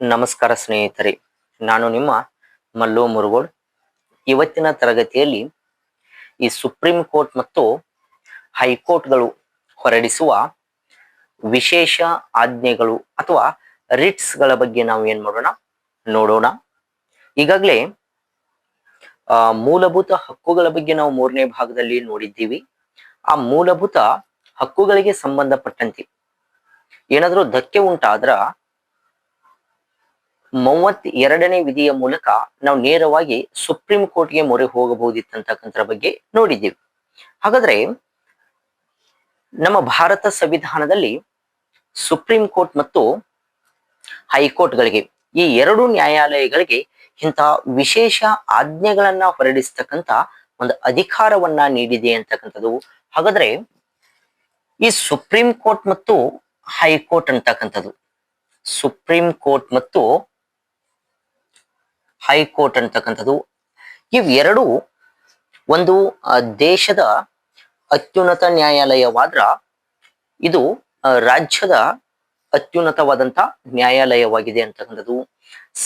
ನಮಸ್ಕಾರ ಸ್ನೇಹಿತರೆ, ನಾನು ನಿಮ್ಮ ಮಲ್ಲು ಮುರುಗೋಡ್ ಇವತ್ತಿನ ತರಗತಿಯಲ್ಲಿ ಈ ಸುಪ್ರೀಂ ಕೋರ್ಟ್ ಮತ್ತು ಹೈಕೋರ್ಟ್ಗಳು ಹೊರಡಿಸುವ ವಿಶೇಷ ಆಜ್ಞೆಗಳು ಅಥವಾ ರಿಟ್ಸ್ಗಳ ಬಗ್ಗೆ ನಾವು ಏನ್ ಮಾಡೋಣ? ನೋಡೋಣ. ಈಗಾಗಲೇ ಮೂಲಭೂತ ಹಕ್ಕುಗಳ ಬಗ್ಗೆ ನಾವು ಮೂರನೇ ಭಾಗದಲ್ಲಿ ನೋಡಿದ್ದೀವಿ. ಆ ಮೂಲಭೂತ ಹಕ್ಕುಗಳಿಗೆ ಸಂಬಂಧಪಟ್ಟಂತೆ ಏನಾದರೂ ಧಕ್ಕೆ ಉಂಟಾದ್ರ ಮೂವತ್ ಎರಡನೇ ವಿಧಿಯ ಮೂಲಕ ನಾವು ನೇರವಾಗಿ ಸುಪ್ರೀಂ ಕೋರ್ಟ್ಗೆ ಮೊರೆ ಹೋಗಬಹುದಿತ್ತಂತಕ್ಕಂಥ ಬಗ್ಗೆ ನೋಡಿದ್ದೀವಿ. ಹಾಗಾದ್ರೆ ನಮ್ಮ ಭಾರತ ಸಂವಿಧಾನದಲ್ಲಿ ಸುಪ್ರೀಂ ಕೋರ್ಟ್ ಮತ್ತು ಹೈಕೋರ್ಟ್ಗಳಿಗೆ ಈ ಎರಡು ನ್ಯಾಯಾಲಯಗಳಿಗೆ ಇಂತಹ ವಿಶೇಷ ಆಜ್ಞೆಗಳನ್ನ ಹೊರಡಿಸ್ತಕ್ಕಂಥ ಒಂದು ಅಧಿಕಾರವನ್ನ ನೀಡಿದೆ ಅಂತಕ್ಕಂಥದ್ದು. ಹಾಗಾದ್ರೆ ಈ ಸುಪ್ರೀಂ ಕೋರ್ಟ್ ಮತ್ತು ಹೈಕೋರ್ಟ್ ಅಂತಕ್ಕಂಥದ್ದು. ಸುಪ್ರೀಂ ಕೋರ್ಟ್ ಮತ್ತು ಹೈಕೋರ್ಟ್ ಅಂತಕ್ಕಂಥದ್ದು ಇವೆರಡು ಒಂದು ದೇಶದ ಅತ್ಯುನ್ನತ ನ್ಯಾಯಾಲಯವಾದ್ರ, ಇದು ರಾಜ್ಯದ ಅತ್ಯುನ್ನತವಾದಂತ ನ್ಯಾಯಾಲಯವಾಗಿದೆ ಅಂತಕ್ಕಂಥದ್ದು.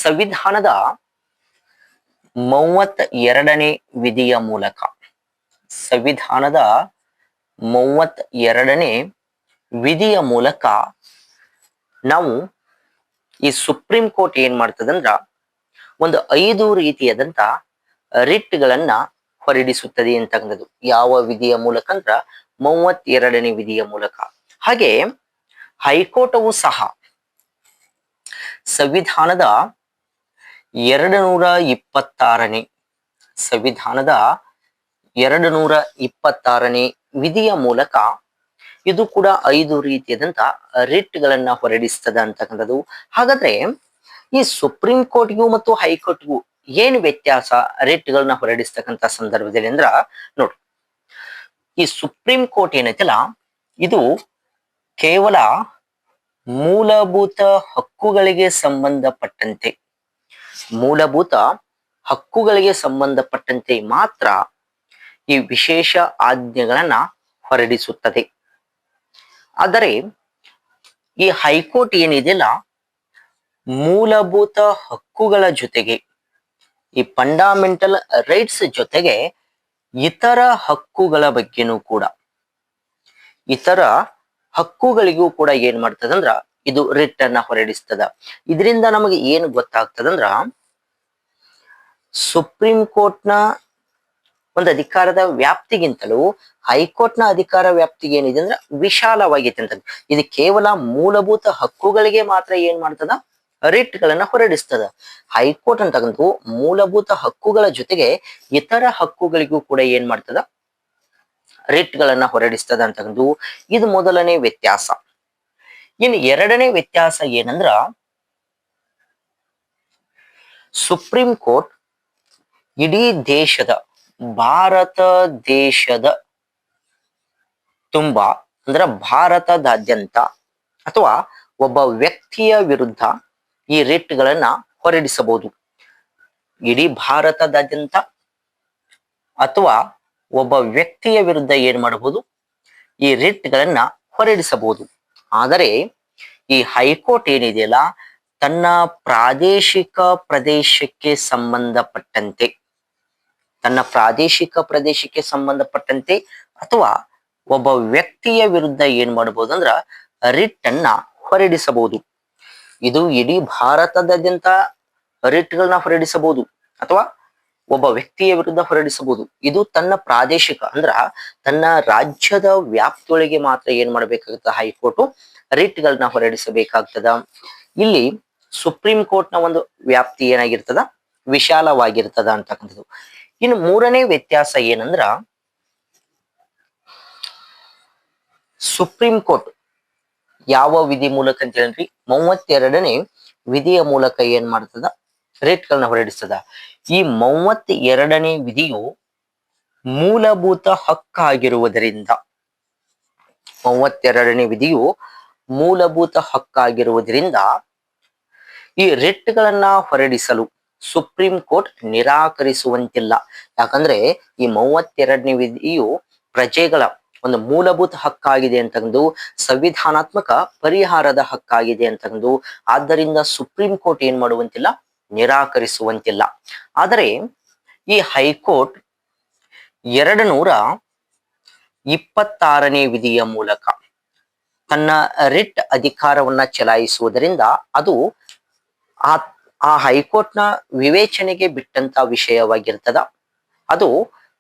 ಸಂವಿಧಾನದ ಮೂವತ್ತ ಎರಡನೇ ವಿಧಿಯ ಮೂಲಕ, ಸಂವಿಧಾನದ ಮೂವತ್ತ ಎರಡನೇ ವಿಧಿಯ ಮೂಲಕ ನಾವು ಈ ಸುಪ್ರೀಂ ಕೋರ್ಟ್ ಏನ್ ಮಾಡ್ತದಂದ್ರ ಒಂದು ಐದು ರೀತಿಯಾದಂತ ರಿಟ್ಗಳನ್ನ ಹೊರಡಿಸುತ್ತದೆ ಅಂತಕ್ಕಂಥದ್ದು ಯಾವ ವಿಧಿಯ ಮೂಲಕ ಅಂದ್ರ ಮೂವತ್ತೆರಡನೇ ವಿಧಿಯ ಮೂಲಕ. ಹಾಗೆ ಹೈಕೋರ್ಟವು ಸಹ ಸಂವಿಧಾನದ ಎರಡು ನೂರ ಇಪ್ಪತ್ತಾರನೇ ಸಂವಿಧಾನದ ಎರಡು ನೂರ ಇಪ್ಪತ್ತಾರನೇ ವಿಧಿಯ ಮೂಲಕ ಇದು ಕೂಡ ಐದು ರೀತಿಯಾದಂತ ರಿಟ್ಗಳನ್ನ ಹೊರಡಿಸ್ತದ ಅಂತಕ್ಕಂಥದ್ದು ಹಾಗಾದ್ರೆ ಈ ಸುಪ್ರೀಂ ಕೋರ್ಟ್ಗೂ ಮತ್ತು ಹೈಕೋರ್ಟ್ಗೂ ಏನು ವ್ಯತ್ಯಾಸ ರೇಟ್ಗಳನ್ನ ಹೊರಡಿಸ್ತಕ್ಕಂಥ ಸಂದರ್ಭದಲ್ಲಿ ಅಂದ್ರ ನೋಡಿ. ಈ ಸುಪ್ರೀಂ ಕೋರ್ಟ್ ಏನೈತಲ್ಲ, ಇದು ಕೇವಲ ಮೂಲಭೂತ ಹಕ್ಕುಗಳಿಗೆ ಸಂಬಂಧಪಟ್ಟಂತೆ, ಮೂಲಭೂತ ಹಕ್ಕುಗಳಿಗೆ ಸಂಬಂಧಪಟ್ಟಂತೆ ಮಾತ್ರ ಈ ವಿಶೇಷ ಆಜ್ಞೆಗಳನ್ನ ಹೊರಡಿಸುತ್ತದೆ. ಆದರೆ ಈ ಹೈಕೋರ್ಟ್ ಏನಿದೆಯಲ್ಲ ಮೂಲಭೂತ ಹಕ್ಕುಗಳ ಜೊತೆಗೆ, ಈ ಫಂಡಾಮೆಂಟಲ್ ರೈಟ್ಸ್ ಜೊತೆಗೆ ಇತರ ಹಕ್ಕುಗಳ ಬಗ್ಗೆನೂ ಕೂಡ. ಇತರ ಹಕ್ಕುಗಳಿಗೂ ಕೂಡ ಏನ್ ಮಾಡ್ತದಂದ್ರ ಇದು ರಿಟ್ ಅನ್ನ ಹೊರಡಿಸ್ತದ. ಇದರಿಂದ ನಮಗೆ ಏನು ಗೊತ್ತಾಗ್ತದಂದ್ರ ಸುಪ್ರೀಂ ಕೋರ್ಟ್ನ ಒಂದು ಅಧಿಕಾರದ ವ್ಯಾಪ್ತಿಗಿಂತಲೂ ಹೈಕೋರ್ಟ್ನ ಅಧಿಕಾರ ವ್ಯಾಪ್ತಿಗೆ ಏನಿದೆ ಅಂದ್ರೆ ವಿಶಾಲವಾಗಿದೆ ಅಂತ ಇದು ಕೇವಲ ಮೂಲಭೂತ ಹಕ್ಕುಗಳಿಗೆ ಮಾತ್ರ ಏನ್ ಮಾಡ್ತದ? ರಿಟ್ ಗಳನ್ನ ಹೊರಡಿಸ್ತದ. ಹೈಕೋರ್ಟ್ ಅಂತಕ್ಕಂಥ ಮೂಲಭೂತ ಹಕ್ಕುಗಳ ಜೊತೆಗೆ ಇತರ ಹಕ್ಕುಗಳಿಗೂ ಕೂಡ ಏನ್ ಮಾಡ್ತದ? ರಿಟ್ ಗಳನ್ನ ಹೊರಡಿಸ್ತದ ಅಂತಕ್ಕಂಥ ಇದು ಮೊದಲನೇ ವ್ಯತ್ಯಾಸ. ಇನ್ನು ಎರಡನೇ ವ್ಯತ್ಯಾಸ ಏನಂದ್ರ ಸುಪ್ರೀಂ ಕೋರ್ಟ್ ಇಡೀ ದೇಶದ, ಭಾರತ ದೇಶದ ತುಂಬಾ ಅಂದ್ರ ಭಾರತದಾದ್ಯಂತ ಅಥವಾ ಒಬ್ಬ ವ್ಯಕ್ತಿಯ ವಿರುದ್ಧ ಈ ರೇಟ್ಗಳನ್ನ ಹೊರಡಿಸಬಹುದು. ಇಡೀ ಭಾರತದಾದ್ಯಂತ ಅಥವಾ ಒಬ್ಬ ವ್ಯಕ್ತಿಯ ವಿರುದ್ಧ ಏನ್ ಮಾಡಬಹುದು? ಈ ರೇಟ್ಗಳನ್ನ ಹೊರಡಿಸಬಹುದು. ಆದರೆ ಈ ಹೈಕೋರ್ಟ್ ಏನಿದೆಯಲ್ಲ, ತನ್ನ ಪ್ರಾದೇಶಿಕ ಪ್ರದೇಶಕ್ಕೆ ಸಂಬಂಧಪಟ್ಟಂತೆ, ತನ್ನ ಪ್ರಾದೇಶಿಕ ಪ್ರದೇಶಕ್ಕೆ ಸಂಬಂಧಪಟ್ಟಂತೆ ಅಥವಾ ಒಬ್ಬ ವ್ಯಕ್ತಿಯ ವಿರುದ್ಧ ಏನ್ ಮಾಡಬಹುದು ಅಂದ್ರ ರಿಟ್ ಅನ್ನ ಹೊರಡಿಸಬಹುದು. ಇದು ಇಡೀ ಭಾರತದಾದ್ಯಂತ ರಿಟ್ಗಳನ್ನ ಹೊರಡಿಸಬಹುದು ಅಥವಾ ಒಬ್ಬ ವ್ಯಕ್ತಿಯ ವಿರುದ್ಧ ಹೊರಡಿಸಬಹುದು. ಇದು ತನ್ನ ಪ್ರಾದೇಶಿಕ ಅಂದ್ರ ತನ್ನ ರಾಜ್ಯದ ವ್ಯಾಪ್ತಿಯೊಳಗೆ ಮಾತ್ರ ಏನ್ ಮಾಡ್ಬೇಕಾಗತ್ತ ಹೈಕೋರ್ಟ್ ರಿಟ್ಗಳನ್ನ ಹೊರಡಿಸಬೇಕಾಗ್ತದ. ಇಲ್ಲಿ ಸುಪ್ರೀಂ ಕೋರ್ಟ್ನ ಒಂದು ವ್ಯಾಪ್ತಿ ಏನಾಗಿರ್ತದ? ವಿಶಾಲವಾಗಿರ್ತದ ಅಂತಕ್ಕಂಥದ್ದು. ಇನ್ನು ಮೂರನೇ ವ್ಯತ್ಯಾಸ ಏನಂದ್ರ ಸುಪ್ರೀಂ ಕೋರ್ಟ್ ಯಾವ ವಿಧಿ ಮೂಲಕ ಅಂತ ಹೇಳ್ರಿ ಮೂವತ್ತೆರಡನೇ ವಿಧಿಯ ಮೂಲಕ ಏನ್ ಮಾಡ್ತದ? ರೇಟ್ಗಳನ್ನ ಹೊರಡಿಸ್ತದ. ಈ ಮೂವತ್ತ ಎರಡನೇ ವಿಧಿಯು ಮೂಲಭೂತ ಹಕ್ಕಾಗಿರುವುದರಿಂದ. ಮೂವತ್ತೆರಡನೇ ವಿಧಿಯು ಮೂಲಭೂತ ಹಕ್ಕಾಗಿರುವುದರಿಂದ ಈ ರೆಟ್ಗಳನ್ನ ಹೊರಡಿಸಲು ಸುಪ್ರೀಂ ಕೋರ್ಟ್ ನಿರಾಕರಿಸುವಂತಿಲ್ಲ. ಯಾಕಂದ್ರೆ ಈ ಮೂವತ್ತೆರಡನೇ ವಿಧಿಯು ಪ್ರಜೆಗಳ ಒಂದು ಮೂಲಭೂತ ಹಕ್ಕಾಗಿದೆ ಅಂತಂದು ಸಂವಿಧಾನಾತ್ಮಕ ಪರಿಹಾರದ ಹಕ್ಕಾಗಿದೆ ಅಂತಂದು ಆದ್ದರಿಂದ ಸುಪ್ರೀಂ ಕೋರ್ಟ್ ಏನ್ ಮಾಡುವಂತಿಲ್ಲ? ನಿರಾಕರಿಸುವಂತಿಲ್ಲ. ಆದರೆ ಈ ಹೈಕೋರ್ಟ್ ಎರಡು ನೂರ ಇಪ್ಪತ್ತಾರನೇ ವಿಧಿಯ ಮೂಲಕ ತನ್ನ ರಿಟ್ ಅಧಿಕಾರವನ್ನ ಚಲಾಯಿಸುವುದರಿಂದ ಅದು ಆ ಆ ಹೈಕೋರ್ಟ್ನ ವಿವೇಚನೆಗೆ ಬಿಟ್ಟಂತ ವಿಷಯವಾಗಿರ್ತದ. ಅದು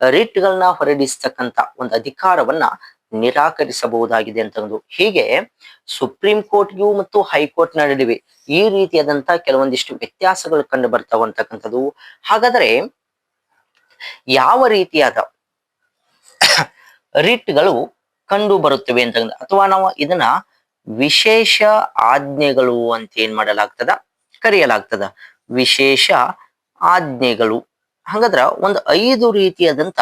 ರಿಟ್ಗಳನ್ನ ಹೊರಡಿಸ್ತಕ್ಕಂತ ಒಂದು ಅಧಿಕಾರವನ್ನ ನಿರಾಕರಿಸಬಹುದಾಗಿದೆ ಅಂತಂದು ಹೀಗೆ ಸುಪ್ರೀಂ ಕೋರ್ಟ್ಗೂ ಮತ್ತು ಹೈಕೋರ್ಟ್ ನಡುವೆ ಈ ರೀತಿಯಾದಂತಹ ಕೆಲವೊಂದಿಷ್ಟು ವ್ಯತ್ಯಾಸಗಳು ಕಂಡು ಬರ್ತಾವ ಅಂತಕ್ಕಂಥದ್ದು ಹಾಗಾದ್ರೆ ಯಾವ ರೀತಿಯಾದ ರಿಟ್ಗಳು ಕಂಡು ಬರುತ್ತವೆ ಅಂತ ಅಥವಾ ನಾವು ಇದನ್ನ ವಿಶೇಷ ಆಜ್ಞೆಗಳು ಅಂತ ಏನ್ ಮಾಡಲಾಗ್ತದ? ಕರೆಯಲಾಗ್ತದ. ವಿಶೇಷ ಆಜ್ಞೆಗಳು. ಹಾಗಾದ್ರ ಒಂದ್ ಐದು ರೀತಿಯಾದಂತ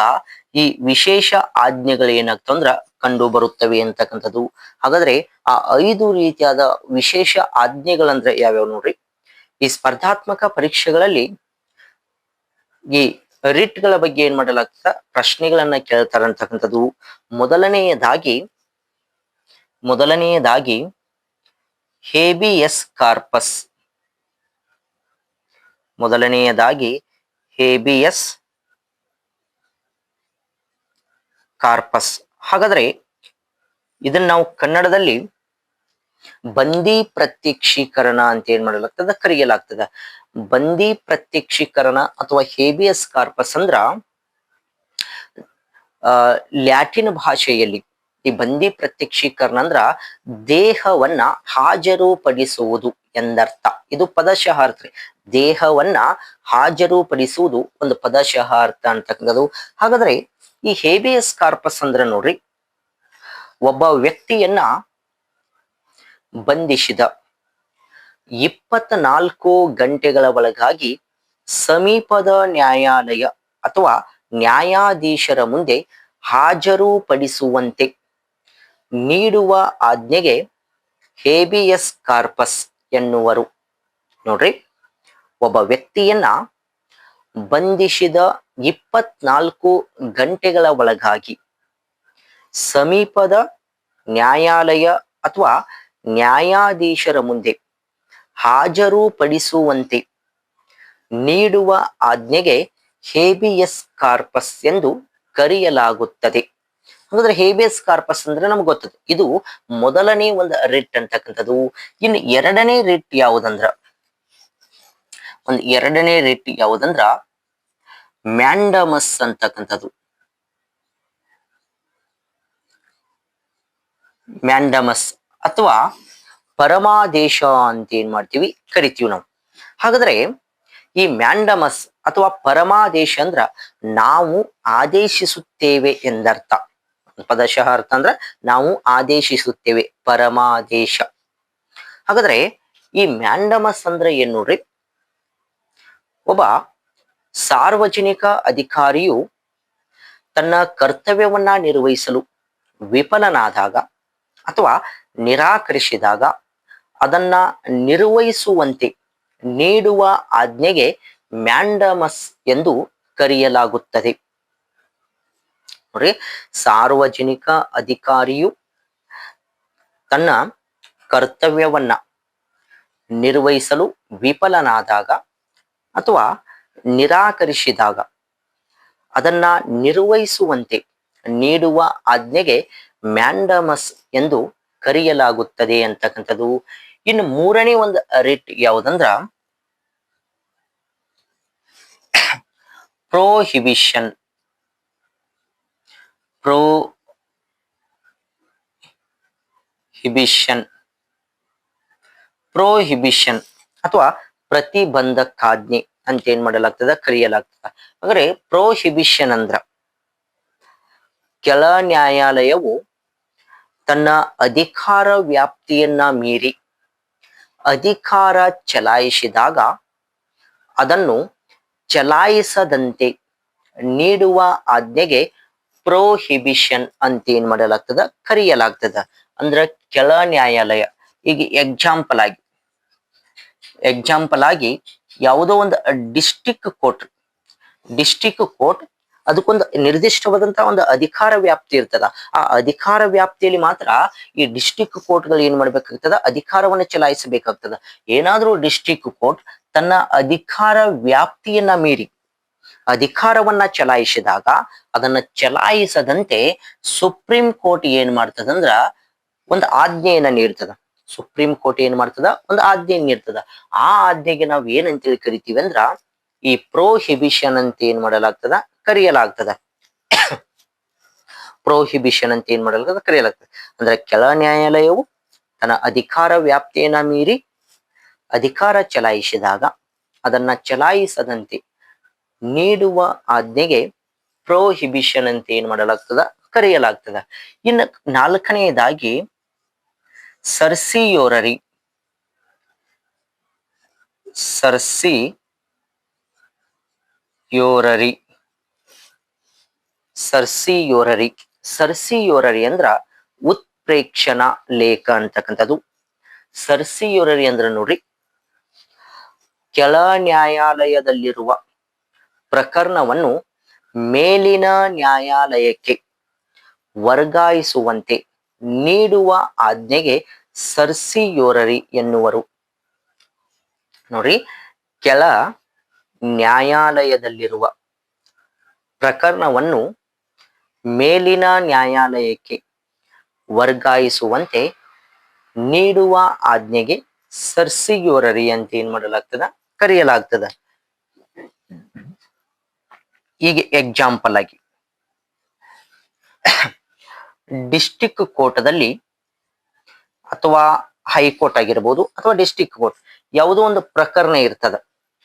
ಈ ವಿಶೇಷ ಆಜ್ಞೆಗಳು ಏನಾಗ್ತಂದ್ರ ಕಂಡು ಬರುತ್ತವೆ ಅಂತಕ್ಕಂಥದ್ದು. ಹಾಗಾದ್ರೆ ಆ ಐದು ರೀತಿಯಾದ ವಿಶೇಷ ಆಜ್ಞೆಗಳಂದ್ರೆ ಯಾವ್ಯಾವ ನೋಡ್ರಿ? ಈ ಸ್ಪರ್ಧಾತ್ಮಕ ಪರೀಕ್ಷೆಗಳಲ್ಲಿ ಈ ರಿಟ್ಗಳ ಬಗ್ಗೆ ಏನ್ ಮಾಡಲಾಗ್ತದ? ಪ್ರಶ್ನೆಗಳನ್ನ ಕೇಳ್ತಾರಂತಕ್ಕಂಥದ್ದು ಮೊದಲನೆಯದಾಗಿ ಮೊದಲನೆಯದಾಗಿ ಹೇಬಿಯಸ್ ಕಾರ್ಪಸ್. ಮೊದಲನೆಯದಾಗಿ ಹೇಬಿಯಸ್ ಕಾರ್ಪಸ್ ಹಾಗಾದ್ರೆ ಇದನ್ನ ನಾವು ಕನ್ನಡದಲ್ಲಿ ಬಂದಿ ಪ್ರತ್ಯಕ್ಷೀಕರಣ ಅಂತ ಏನ್ ಮಾಡಲಾಗ್ತದ? ಕರೆಯಲಾಗ್ತದ. ಬಂದಿ ಪ್ರತ್ಯಕ್ಷೀಕರಣ ಅಥವಾ ಹೇಬಿಯಸ್ ಕಾರ್ಪಸ್ ಅಂದ್ರ ಲ್ಯಾಟಿನ್ ಭಾಷೆಯಲ್ಲಿ ಈ ಬಂದಿ ಪ್ರತ್ಯಕ್ಷೀಕರಣ ಅಂದ್ರ ದೇಹವನ್ನ ಹಾಜರುಪಡಿಸುವುದು ಎಂದರ್ಥ. ಇದು ಪದಶಃ ಅರ್ಥ. ದೇಹವನ್ನ ಹಾಜರುಪಡಿಸುವುದು ಒಂದು ಪದಶಃ ಅರ್ಥ ಅಂತಕ್ಕಂಥದ್ದು. ಹಾಗಾದ್ರೆ ಈ ಹೇಬಿಯಸ್ ಕಾರ್ಪಸ್ ಅಂದ್ರೆ ನೋಡ್ರಿ, ಒಬ್ಬ ವ್ಯಕ್ತಿಯನ್ನ ಬಂಧಿಸಿದ ಇಪ್ಪತ್ನಾಲ್ಕು ಗಂಟೆಗಳ ಒಳಗಾಗಿ ಸಮೀಪದ ನ್ಯಾಯಾಲಯ ಅಥವಾ ನ್ಯಾಯಾಧೀಶರ ಮುಂದೆ ಹಾಜರುಪಡಿಸುವಂತೆ ನೀಡುವ ಆಜ್ಞೆಗೆ ಹೇಬಿಯಸ್ ಕಾರ್ಪಸ್ ಎನ್ನುವರು. ನೋಡ್ರಿ ಒಬ್ಬ ವ್ಯಕ್ತಿಯನ್ನ ಬಂಧಿಸಿದ ಇಪ್ಪತ್ನಾಲ್ಕು ಗಂಟೆಗಳ ಒಳಗಾಗಿ ಸಮೀಪದ ನ್ಯಾಯಾಲಯ ಅಥವಾ ನ್ಯಾಯಾಧೀಶರ ಮುಂದೆ ಹಾಜರುಪಡಿಸುವಂತೆ ನೀಡುವ ಆಜ್ಞೆಗೆ ಹೇಬಿಯಸ್ ಕಾರ್ಪಸ್ ಎಂದು ಕರೆಯಲಾಗುತ್ತದೆ. ಹಾಗಾದ್ರೆ ಹೇಬಿಯಸ್ ಕಾರ್ಪಸ್ ಅಂದ್ರೆ ನಮ್ಗೆ ಗೊತ್ತದೆ. ಇದು ಮೊದಲನೇ ಒಂದು ರಿಟ್ ಅಂತಕ್ಕಂಥದ್ದು. ಇನ್ನು ಎರಡನೇ ರಿಟ್ ಯಾವುದಂದ್ರ ಒಂದು ಎರಡನೇ ರೀತಿ ಯಾವುದಂದ್ರ ಮ್ಯಾಂಡಮಸ್ ಅಂತಕ್ಕಂಥದ್ದು. ಮ್ಯಾಂಡಮಸ್ ಅಥವಾ ಪರಮಾದೇಶ ಅಂತ ಏನ್ ಮಾಡ್ತೀವಿ? ಕರಿತೀವಿ ನಾವು. ಹಾಗಾದ್ರೆ ಈ ಮ್ಯಾಂಡಮಸ್ ಅಥವಾ ಪರಮಾದೇಶ ಅಂದ್ರ ನಾವು ಆದೇಶಿಸುತ್ತೇವೆ ಎಂದರ್ಥ. ಪದಶಃ ಅರ್ಥ ಅಂದ್ರ ನಾವು ಆದೇಶಿಸುತ್ತೇವೆ ಪರಮಾದೇಶ. ಹಾಗಾದ್ರೆ ಈ ಮ್ಯಾಂಡಮಸ್ ಅಂದ್ರೆ ಏನ್ ನೋಡ್ರಿ? ಒಬ್ಬ ಸಾರ್ವಜನಿಕ ಅಧಿಕಾರಿಯು ತನ್ನ ಕರ್ತವ್ಯವನ್ನ ನಿರ್ವಹಿಸಲು ವಿಫಲನಾದಾಗ ಅಥವಾ ನಿರಾಕರಿಸಿದಾಗ ಅದನ್ನ ನಿರ್ವಹಿಸುವಂತೆ ನೀಡುವ ಆಜ್ಞೆಗೆ ಮ್ಯಾಂಡಮಸ್ ಎಂದು ಕರೆಯಲಾಗುತ್ತದೆ. ನೋಡ್ರಿ ಸಾರ್ವಜನಿಕ ಅಧಿಕಾರಿಯು ತನ್ನ ಕರ್ತವ್ಯವನ್ನ ನಿರ್ವಹಿಸಲು ವಿಫಲನಾದಾಗ ಅಥವಾ ನಿರಾಕರಿಸಿದಾಗ ಅದನ್ನ ನಿರ್ವಹಿಸುವಂತೆ ನೀಡುವ ಆಜ್ಞೆಗೆ ಮ್ಯಾಂಡಮಸ್ ಎಂದು ಕರೆಯಲಾಗುತ್ತದೆ ಅಂತಕ್ಕಂಥದ್ದು. ಇನ್ನು ಮೂರನೇ ಒಂದು ರಿಟ್ ಯಾವುದಂದ್ರ ಪ್ರೋಹಿಬಿಷನ್ ಪ್ರೋ ಹಿಬಿಷನ್ ಪ್ರೋಹಿಬಿಷನ್ ಅಥವಾ ಪ್ರತಿಬಂಧಕಾಜ್ಞೆ ಅಂತ ಏನ್ ಮಾಡಲಾಗ್ತದ, ಕರೆಯಲಾಗ್ತದ. ಅಂದ್ರೆ ಪ್ರೋಹಿಬಿಷನ್ ಅಂದ್ರ ಕೆಳ ನ್ಯಾಯಾಲಯವು ತನ್ನ ಅಧಿಕಾರ ವ್ಯಾಪ್ತಿಯನ್ನ ಮೀರಿ ಅಧಿಕಾರ ಚಲಾಯಿಸಿದಾಗ ಅದನ್ನು ಚಲಾಯಿಸದಂತೆ ನೀಡುವ ಆಜ್ಞೆಗೆ ಪ್ರೋಹಿಬಿಷನ್ ಅಂತ ಏನ್ ಮಾಡಲಾಗ್ತದ, ಕರೆಯಲಾಗ್ತದ. ಅಂದ್ರ ಕೆಳ ನ್ಯಾಯಾಲಯ, ಈಗ ಎಕ್ಸಾಂಪಲ್ ಆಗಿ ಎಕ್ಸಾಂಪಲ್ ಆಗಿ ಯಾವುದೋ ಒಂದು ಡಿಸ್ಟಿಕ್ ಕೋರ್ಟ್ ಡಿಸ್ಟಿಕ್ ಕೋರ್ಟ್ ಅದಕ್ಕೊಂದು ನಿರ್ದಿಷ್ಟವಾದಂತಹ ಒಂದು ಅಧಿಕಾರ ವ್ಯಾಪ್ತಿ ಇರ್ತದ. ಆ ಅಧಿಕಾರ ವ್ಯಾಪ್ತಿಯಲ್ಲಿ ಮಾತ್ರ ಈ ಡಿಸ್ಟಿಕ್ ಕೋರ್ಟ್ಗಳು ಏನ್ ಮಾಡ್ಬೇಕಾಗ್ತದ? ಅಧಿಕಾರವನ್ನ ಚಲಾಯಿಸಬೇಕಾಗ್ತದ. ಏನಾದ್ರೂ ಡಿಸ್ಟಿಕ್ ಕೋರ್ಟ್ ತನ್ನ ಅಧಿಕಾರ ವ್ಯಾಪ್ತಿಯನ್ನ ಮೀರಿ, ಅಧಿಕಾರವನ್ನ ಚಲಾಯಿಸಿದಾಗ ಅದನ್ನ ಚಲಾಯಿಸದಂತೆ ಸುಪ್ರೀಂ ಕೋರ್ಟ್ ಏನ್ ಮಾಡ್ತದಂದ್ರ ಒಂದು ಆಜ್ಞೆಯನ್ನ ನೀಡ್ತದ. ಸುಪ್ರೀಂ ಕೋರ್ಟ್ ಏನ್ ಮಾಡ್ತದ? ಒಂದು ಆಜ್ಞೆ ನೀಡ್ತದ. ಆ ಆಜ್ಞೆಗೆ ನಾವ್ ಏನಂತೇಳಿ ಕರಿತೀವಿ ಅಂದ್ರ, ಈ ಪ್ರೋಹಿಬಿಷನ್ ಅಂತ ಏನ್ ಮಾಡಲಾಗ್ತದ? ಕರೆಯಲಾಗ್ತದ. ಪ್ರೋಹಿಬಿಷನ್ ಅಂತ ಏನ್ ಮಾಡಲಾಗ್ತದ? ಕರೆಯಲಾಗ್ತದೆ. ಅಂದ್ರೆ ಕೆಳ ನ್ಯಾಯಾಲಯವು ತನ್ನ ಅಧಿಕಾರ ವ್ಯಾಪ್ತಿಯನ್ನ ಮೀರಿ ಅಧಿಕಾರ ಚಲಾಯಿಸಿದಾಗ ಅದನ್ನ ಚಲಾಯಿಸದಂತೆ ನೀಡುವ ಆಜ್ಞೆಗೆ ಪ್ರೋಹಿಬಿಷನ್ ಅಂತ ಏನ್ ಮಾಡಲಾಗ್ತದ? ಕರೆಯಲಾಗ್ತದ. ಇನ್ನು ನಾಲ್ಕನೆಯದಾಗಿ ಸರ್ಸಿಯೋರರಿ. ಸರ್ಸಿ ಯೋರರಿ ಸರ್ಸಿಯೋರರಿ. ಸರ್ಸಿಯೋರರಿ ಅಂದ್ರ ಉತ್ಪ್ರೇಕ್ಷಣ ಲೇಖ ಅಂತಕ್ಕಂಥದ್ದು. ಸರ್ಸಿಯೋರರಿ ಅಂದ್ರ ನೋಡ್ರಿ, ಕೆಳ ನ್ಯಾಯಾಲಯದಲ್ಲಿರುವ ಪ್ರಕರಣವನ್ನು ಮೇಲಿನ ನ್ಯಾಯಾಲಯಕ್ಕೆ ವರ್ಗಾಯಿಸುವಂತೆ ನೀಡುವ ಆಜ್ಞೆಗೆ ಸರ್ಸಿಯೋರರಿ ಎನ್ನುವರು. ನೋಡ್ರಿ ಕೆಳ ನ್ಯಾಯಾಲಯದಲ್ಲಿರುವ ಪ್ರಕರಣವನ್ನು ಮೇಲಿನ ನ್ಯಾಯಾಲಯಕ್ಕೆ ವರ್ಗಾಯಿಸುವಂತೆ ನೀಡುವ ಆಜ್ಞೆಗೆ ಸರ್ಸಿಯೋರರಿ ಅಂತ ಏನ್ ಮಾಡಲಾಗ್ತದ? ಕರೆಯಲಾಗ್ತದ. ಈಗ ಎಕ್ಸಾಂಪಲ್ ಆಗಿ. ಡಿಸ್ಟಿಕ್ ಕೋರ್ಟ್ದಲ್ಲಿ ಅಥವಾ ಹೈಕೋರ್ಟ್ ಆಗಿರ್ಬೋದು ಅಥವಾ ಡಿಸ್ಟಿಕ್ ಕೋರ್ಟ್ ಯಾವುದೋ ಒಂದು ಪ್ರಕರಣ ಇರ್ತದ.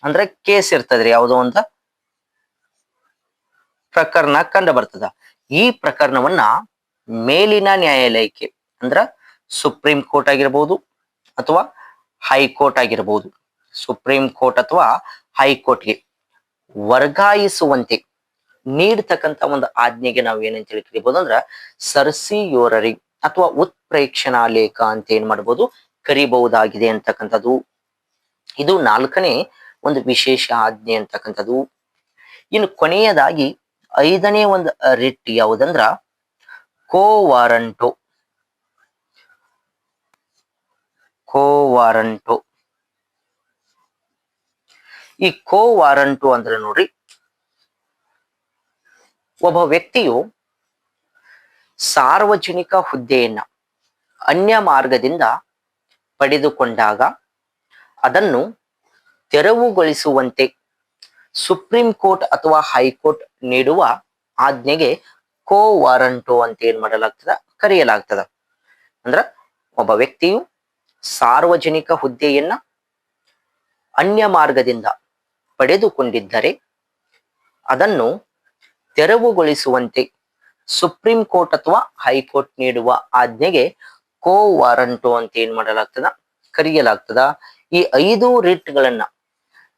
ಅಂದ್ರೆ ಕೇಸ್ ಇರ್ತದ್ರಿ ಯಾವುದೋ ಒಂದು ಪ್ರಕರಣ ಕಂಡು ಬರ್ತದ. ಈ ಪ್ರಕರಣವನ್ನ ಮೇಲಿನ ನ್ಯಾಯಾಲಯಕ್ಕೆ ಅಂದ್ರ ಸುಪ್ರೀಂ ಕೋರ್ಟ್ ಆಗಿರ್ಬೋದು ಅಥವಾ ಹೈಕೋರ್ಟ್ ಆಗಿರ್ಬೋದು. ಸುಪ್ರೀಂ ಕೋರ್ಟ್ ಅಥವಾ ಹೈಕೋರ್ಟ್ಗೆ ವರ್ಗಾಯಿಸುವಂತೆ ನೀಡ್ತಕ್ಕಂತ ಒಂದು ಆಜ್ಞೆಗೆ ನಾವು ಏನಂತ ಹೇಳಿ ಕರಿಬಹುದು ಅಂದ್ರ ಸರ್ಸಿಯೋರರಿ ಅಥವಾ ಉತ್ಪ್ರೇಕ್ಷಣಾ ಲೇಖ ಅಂತ ಏನ್ ಮಾಡ್ಬೋದು ಕರಿಬಹುದಾಗಿದೆ ಅಂತಕ್ಕಂಥದ್ದು. ಇದು ನಾಲ್ಕನೇ ಒಂದು ವಿಶೇಷ ಆಜ್ಞೆ ಅಂತಕ್ಕಂಥದ್ದು. ಇನ್ನು ಕೊನೆಯದಾಗಿ ಐದನೇ ಒಂದು ರಿಟ್ ಯಾವುದಂದ್ರ ಕೋವಾರಂಟೋ. ಕೋ ವಾರಂಟೋ ಈ ಕೋ ವಾರಂಟು ಅಂದ್ರೆ ನೋಡ್ರಿ ಒಬ್ಬ ವ್ಯಕ್ತಿಯು ಸಾರ್ವಜನಿಕ ಹುದ್ದೆಯನ್ನ ಅನ್ಯ ಮಾರ್ಗದಿಂದ ಪಡೆದುಕೊಂಡಾಗ ಅದನ್ನು ತೆರವುಗೊಳಿಸುವಂತೆ ಸುಪ್ರೀಂ ಕೋರ್ಟ್ ಅಥವಾ ಹೈಕೋರ್ಟ್ ನೀಡುವ ಆಜ್ಞೆಗೆ ಕೋ ವಾರಂಟು ಅಂತ ಏನ್ ಮಾಡಲಾಗ್ತದ? ಕರೆಯಲಾಗ್ತದ. ಅಂದ್ರ ಒಬ್ಬ ವ್ಯಕ್ತಿಯು ಸಾರ್ವಜನಿಕ ಹುದ್ದೆಯನ್ನ ಅನ್ಯ ಮಾರ್ಗದಿಂದ ಪಡೆದುಕೊಂಡಿದ್ದರೆ ಅದನ್ನು ತೆರವುಗೊಳಿಸುವಂತೆ ಸುಪ್ರೀಂ ಕೋರ್ಟ್ ಅಥವಾ ಹೈಕೋರ್ಟ್ ನೀಡುವ ಆಜ್ಞೆಗೆ ಕೋ ವಾರಂಟು ಅಂತ ಏನ್ ಮಾಡಲಾಗ್ತದ? ಕರೆಯಲಾಗ್ತದ. ಈ ಐದು ರಿಟ್ಗಳನ್ನ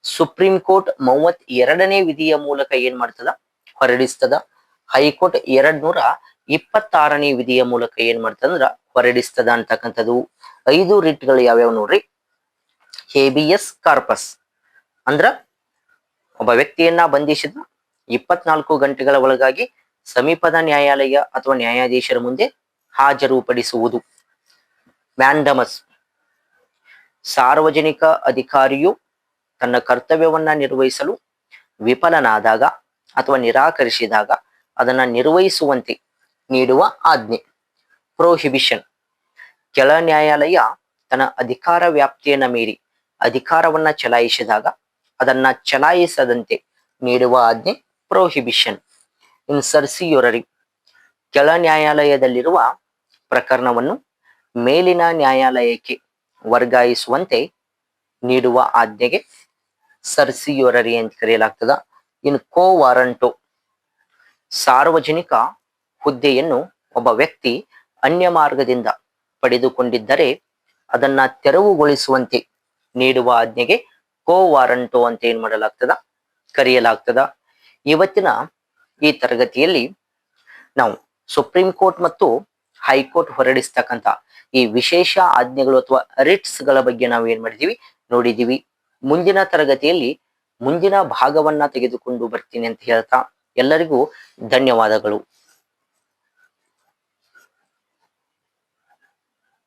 ಸುಪ್ರೀಂ ಕೋರ್ಟ್ ಮೂವತ್ ಎರಡನೇ ವಿಧಿಯ ಮೂಲಕ ಏನ್ ಮಾಡ್ತದ? ಹೊರಡಿಸ್ತದ. ಹೈಕೋರ್ಟ್ ಎರಡ್ ನೂರ ಇಪ್ಪತ್ತಾರನೇ ವಿಧಿಯ ಮೂಲಕ ಏನ್ ಮಾಡ್ತದಂದ್ರ ಹೊರಡಿಸ್ತದ ಅಂತಕ್ಕಂಥದ್ದು. ಐದು ರಿಟ್ಗಳು ಯಾವ್ಯಾವ ನೋಡ್ರಿ? ಹೇಬಿಯಸ್ ಕಾರ್ಪಸ್ ಅಂದ್ರ ಒಬ್ಬ ವ್ಯಕ್ತಿಯನ್ನ ಬಂಧಿಸಿದ ಇಪ್ಪತ್ನಾಲ್ಕು ಗಂಟೆಗಳ ಒಳಗಾಗಿ ಸಮೀಪದ ನ್ಯಾಯಾಲಯ ಅಥವಾ ನ್ಯಾಯಾಧೀಶರ ಮುಂದೆ ಹಾಜರುಪಡಿಸುವುದು. ಮ್ಯಾಂಡಮಸ್. ಸಾರ್ವಜನಿಕ ಅಧಿಕಾರಿಯು ತನ್ನ ಕರ್ತವ್ಯವನ್ನ ನಿರ್ವಹಿಸಲು ವಿಫಲನಾದಾಗ ಅಥವಾ ನಿರಾಕರಿಸಿದಾಗ ಅದನ್ನ ನಿರ್ವಹಿಸುವಂತೆ ನೀಡುವ ಆಜ್ಞೆ. ಪ್ರೋಹಿಬಿಷನ್. ಕೆಳ ನ್ಯಾಯಾಲಯ ತನ್ನ ಅಧಿಕಾರ ವ್ಯಾಪ್ತಿಯನ್ನ ಮೀರಿ ಅಧಿಕಾರವನ್ನ ಚಲಾಯಿಸಿದಾಗ ಅದನ್ನ ಚಲಾಯಿಸದಂತೆ ನೀಡುವ ಆಜ್ಞೆ ಪ್ರೋಹಿಬಿಷನ್ ಇನ್ ಸರ್ಸಿಯೊರರಿ ಕೆಳ ನ್ಯಾಯಾಲಯದಲ್ಲಿರುವ ಪ್ರಕರಣವನ್ನು ಮೇಲಿನ ನ್ಯಾಯಾಲಯಕ್ಕೆ ವರ್ಗಾಯಿಸುವಂತೆ ನೀಡುವ ಆಜ್ಞೆಗೆ ಸರ್ಸಿಯೊರರಿ ಅಂತ ಕರೆಯಲಾಗ್ತದ. ಇನ್ ಕೋ ವಾರಂಟು ಸಾರ್ವಜನಿಕ ಹುದ್ದೆಯನ್ನು ಒಬ್ಬ ವ್ಯಕ್ತಿ ಅನ್ಯ ಮಾರ್ಗದಿಂದ ಪಡೆದುಕೊಂಡಿದ್ದರೆ ಅದನ್ನ ತೆರವುಗೊಳಿಸುವಂತೆ ನೀಡುವ ಆಜ್ಞೆಗೆ ಕೋ ವಾರಂಟೋ ಅಂತ ಏನ್ ಮಾಡಲಾಗ್ತದ? ಕರೆಯಲಾಗ್ತದ. ಇವತ್ತಿನ ಈ ತರಗತಿಯಲ್ಲಿ ನಾವು ಸುಪ್ರೀಂ ಕೋರ್ಟ್ ಮತ್ತು ಹೈಕೋರ್ಟ್ ಹೊರಡಿಸ್ತಕ್ಕಂತ ಈ ವಿಶೇಷ ಆಜ್ಞೆಗಳು ಅಥವಾ ರಿಟ್ಸ್ಗಳ ಬಗ್ಗೆ ನಾವು ಏನ್ ಮಾಡಿದೀವಿ? ನೋಡಿದೀವಿ. ಮುಂದಿನ ತರಗತಿಯಲ್ಲಿ ಮುಂದಿನ ಭಾಗವನ್ನ ತೆಗೆದುಕೊಂಡು ಬರ್ತೀನಿ ಅಂತ ಹೇಳ್ತಾ ಎಲ್ಲರಿಗೂ ಧನ್ಯವಾದಗಳು.